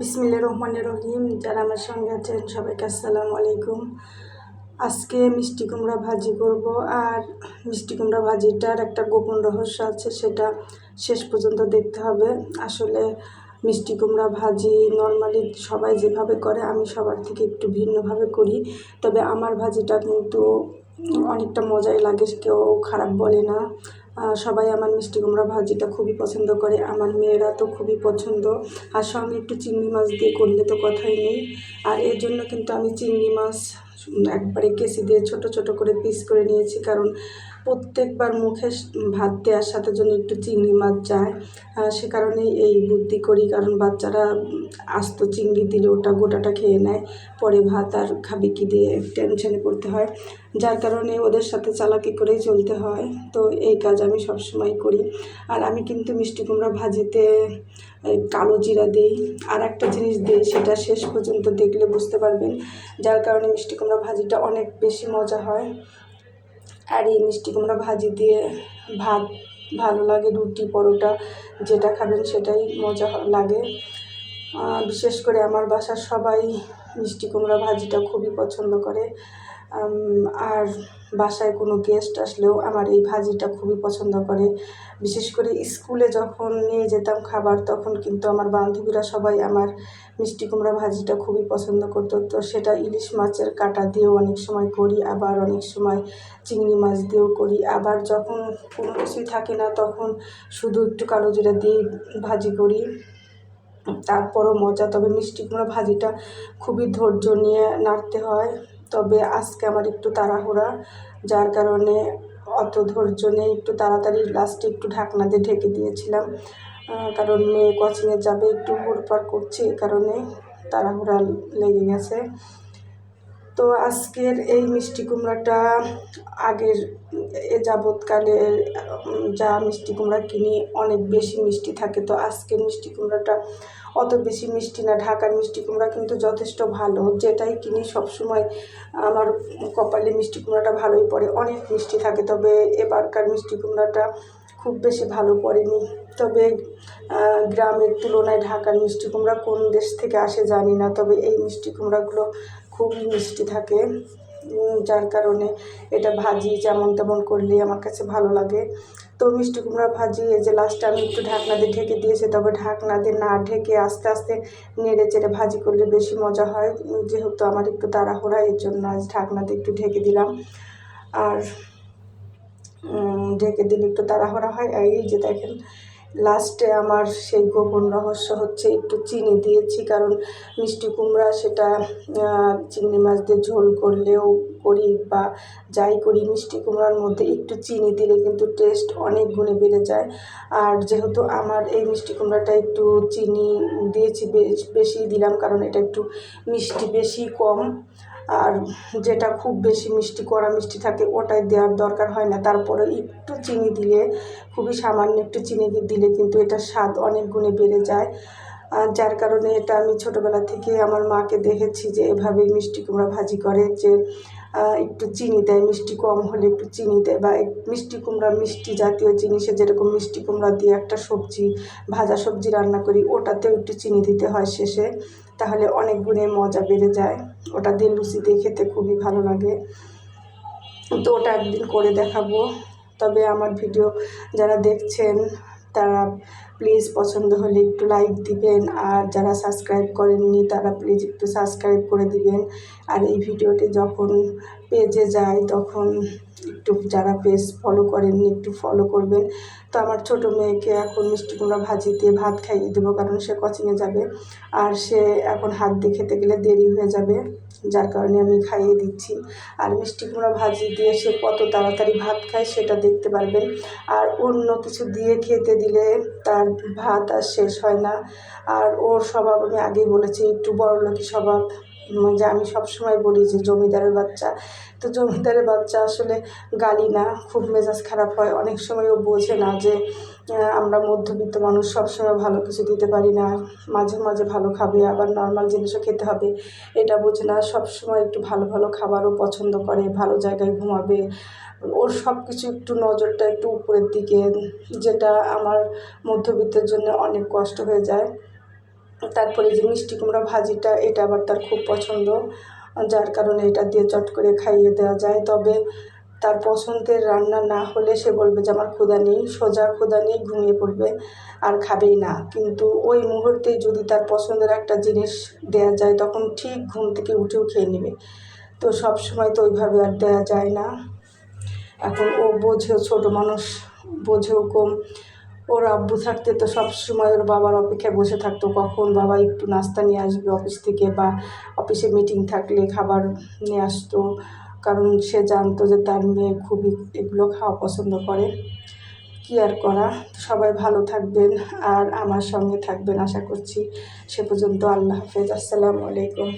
বিসমিল্লা রহমান রহিম। যারা আমার সঙ্গে আছেন, সবাইকে আসসালামু আলাইকুম। আজকে মিষ্টি কুমড়া ভাজি করব, আর মিষ্টি কুমড়া ভাজিটার একটা গোপন রহস্য আছে, সেটা শেষ পর্যন্ত দেখতে হবে। আসলে মিষ্টি কুমড়া ভাজি নর্মালি সবাই যেভাবে করে, আমি সবার থেকে একটু ভিন্নভাবে করি। তবে আমার ভাজিটা কিন্তু অনেকটা মজাই লাগে, কেউ খারাপ বলে না। সবাই আমার মিষ্টি কুমড়া ভাজিটা খুবই পছন্দ করে, আমার মেয়েরা তো খুবই পছন্দ। আর সঙ্গে একটু চিংড়ি মাছ দিয়ে করলে তো কথাই নেই। আর এর জন্য কিন্তু আমি চিংড়ি মাছ একবারে কেসি দিয়ে ছোট ছোট করে পিস করে নিয়েছি, কারণ প্রত্যেকবার মুখে ভাত দেওয়ার সাথে জন্য একটু চিংড়ি মাছ যায়। সে কারণেই এই বুদ্ধি করি, কারণ বাচ্চারা আস্ত চিংড়ি দিলে ওটা গোটাটা খেয়ে নেয়, পরে ভাত আর খাবে কি দিয়ে, টেনশনে পড়তে হয়। যার কারণে ওদের সাথে চালাকি করেই চলতে হয়। তো এই কাজ আমি সবসময় করি। আর আমি কিন্তু মিষ্টি কুমড়া ভাজিতে কালো জিরা দিই। আর একটা জিনিস দিই, সেটা শেষ পর্যন্ত দেখলে বুঝতে পারবেন, যার কারণে মিষ্টি কুমড়া ভাজিটা অনেক বেশি মজা হয়। আর এই মিষ্টি কুমড়া ভাজি দিয়ে ভাত, ভালো লাগে রুটি, পরোটা, যেটা খাবেন সেটাই মজা লাগে। বিশেষ করে আমার বাসার সবাই মিষ্টি কুমড়া ভাজিটা খুবই পছন্দ করে। আর বাসায় কোনো গেস্ট আসলেও আমার এই ভাজিটা খুবই পছন্দ করে। বিশেষ করে স্কুলে যখন নিয়ে যেতাম খাবার, তখন কিন্তু আমার বান্ধবীরা সবাই আমার মিষ্টি কুমড়া ভাজিটা খুবই পছন্দ করতো। তো সেটা ইলিশ মাছের কাটা দিয়েও অনেক সময় করি, আবার অনেক সময় চিংড়ি মাছ দিয়েও করি। আবার যখন কোনো কিছুই থাকে না, তখন শুধু একটু কালো জিরা দিয়ে ভাজি করি। তারপরও মজা, তবে মিষ্টি কুমড়া ভাজিটা খুবই ধৈর্য নিয়ে নাড়তে হয়। তবে আজকে আমার একটু তাড়াহুড়া, যার কারণে অত ধৈর্য নেই, একটু তাড়াতাড়ি লাস্টে একটু ঢাকনা দিয়ে ঢেকে দিয়েছিলাম। কারণ মেয়ে কোচিংয়ে যাবে, একটু হুড়পাড় করছি এই কারণে তাড়াহুড়া লেগে গেছে। তো আজকের এই মিষ্টি কুমড়াটা আগের এ যাবৎকালে যা মিষ্টি কুমড়া কিনি অনেক বেশি মিষ্টি থাকে। তো আজকের মিষ্টি কুমড়াটা অত বেশি মিষ্টি না। ঢাকার মিষ্টি কুমড়া কিন্তু যথেষ্ট ভালো। যেটাই কিনি সবসময় আমার কপালে মিষ্টি কুমড়াটা ভালোই পড়ে। অনেক মিষ্টি থাকে। তবে এবারকার মিষ্টি কুমড়াটা খুব বেশি ভালো পড়েনি। তবে গ্রামের তুলনায় ঢাকার মিষ্টি কুমড়া কোন দেশ থেকে আসে জানি না, তবে এই মিষ্টি কুমড়াগুলো খুবই মিষ্টি থাকে। যার কারণে এটা ভাজি যেমন তেমন করলে আমার কাছে ভালো লাগে। তো মিষ্টি কুমড়া ভাজি, এই যে লাস্টে আমি একটু ঢাকনা দিয়ে ঢেকে দিয়েছি, তবে ঢাকনা দিয়ে না ঢেকে আস্তে আস্তে নেড়ে চেড়ে ভাজি করলে বেশি মজা হয়। যেহেতু আমার একটু তাড়াহুড়া, এর জন্য আজ ঢাকনা দিয়ে একটু ঢেকে দিলাম। আর ঢেকে দিলে একটু তাড়াহুড়া হয়। এই যে দেখেন লাস্টে আমার সেই গোপন রহস্য হচ্ছে একটু চিনি দিয়েছি, কারণ মিষ্টি কুমড়া সেটা চিংড়ি মাছ দিয়ে ঝোল করলেও করি বা যাই করি, মিষ্টি কুমড়ার মধ্যে একটু চিনি দিলে কিন্তু টেস্ট অনেক গুণে বেড়ে যায়। আর যেহেতু আমার এই মিষ্টি কুমড়াটা একটু চিনি দিয়েছি, বেশ বেশি দিলাম, কারণ এটা একটু মিষ্টি বেশি কম। আর যেটা খুব বেশি মিষ্টি, কড়া মিষ্টি থাকে, ওটাই দেওয়ার দরকার হয় না। তারপরে একটু চিনি দিলে, খুবই সামান্য একটু চিনি দিলে কিন্তু এটার স্বাদ অনেক গুণে বেড়ে যায়। যার কারণে এটা আমি ছোটোবেলা থেকে আমার মাকে দেখেছি যে এভাবেই মিষ্টি কুমড়া ভাজি করে যে একটু চিনি দেয়, মিষ্টি কম হলে একটু চিনি দেয় বা মিষ্টি কুমড়া মিষ্টি জাতীয় জিনিসে যেরকম মিষ্টি কুমড়া দিয়ে একটা সবজি, ভাজা সবজি রান্না করি, ওটাতেও একটু চিনি দিতে হয় শেষে। তাহলে অনেক গুণে মজা বেড়ে যায়। ওটা দিয়ে লুচি দিয়ে খেতে খুবই ভালো লাগে। তো ওটা একদিন করে দেখাবো। তবে আমার ভিডিও যারা দেখছেন, তারা প্লিজ পছন্দ হলে একটু লাইক দিবেন। আর যারা সাবস্ক্রাইব করেননি, তারা প্লিজ একটু সাবস্ক্রাইব করে দিবেন। আর এই ভিডিওটি যখন পেজে যায় তখন একটু যারা পেজ ফলো করেননি, একটু ফলো করবেন। তো আমার ছোট মেয়েকে এখন মিষ্টি কুমড়া ভাজি দিয়ে ভাত খাইয়ে দেবো, কারণ সে কোচিংয়ে যাবে। আর সে এখন হাত দিয়ে খেতে গেলে দেরি হয়ে যাবে, যার কারণে আমি খাইয়ে দিচ্ছি। আর মিষ্টি কুমড়া ভাজি দিয়ে সে কত তাড়াতাড়ি ভাত খায়, সেটা দেখতে পারবেন। আর অন্য কিছু দিয়ে খেতে দিলে তার ভাত আর শেষ হয় না। আর ওর স্বভাব আমি আগেই বলেছি, একটু বড়লোকি স্বভাব। যে আমি সবসময় বলি যে জমিদারের বাচ্চা। তো জমিদারের বাচ্চা আসলে গালি না, খুব মেজাজ খারাপ হয়। অনেক সময় ও বোঝে না যে আমরা মধ্যবিত্ত মানুষ সবসময় ভালো কিছু দিতে পারি না। মাঝে মাঝে ভালো খাবে, আবার নর্মাল জিনিসও খেতে হবে। এটা বোঝে না, সবসময় একটু ভালো ভালো খাবারও পছন্দ করে, ভালো জায়গায় ঘুমাবে। ওর সব কিছু একটু নজরটা একটু উপরের দিকে, যেটা আমার মধ্যবিত্তের জন্য অনেক কষ্ট হয়ে যায়। তারপরে যে মিষ্টি কুমড়া ভাজিটা, এটা আবার তার খুব পছন্দ। যার কারণে এটা দিয়ে চট করে খাইয়ে দেওয়া যায়। তবে তার পছন্দের রান্না না হলে সে বলবে যে, আমার ক্ষুধা নেই, সোজা ক্ষুধা নেই, ঘুমিয়ে পড়বে, আর খাবেই না। কিন্তু ওই মুহূর্তে যদি তার পছন্দের একটা জিনিস দেওয়া যায়, তখন ঠিক ঘুম থেকে উঠেও খেয়ে নেবে। তো সব সময় তো ওইভাবে আর দেওয়া যায় না। এখন ও বোঝেও ছোটো মানুষ, বোঝেও কম। ওর আব্বু থাকতে তো সব সময় ওর বাবার অপেক্ষায় বসে থাকতো, কখন বাবা একটু নাস্তা নিয়ে আসবে অফিস থেকে বা অফিসে মিটিং থাকলে খাবার নিয়ে আসতো। কারণ সে জানতো যে তার মেয়ে খুবই এগুলো খাওয়া পছন্দ করে। কী আর করা? সবাই ভালো থাকবেন আর আমার সঙ্গে থাকবেন আশা করছি। সে পর্যন্ত আল্লাহ হাফেজ। আসসালামু আলাইকুম।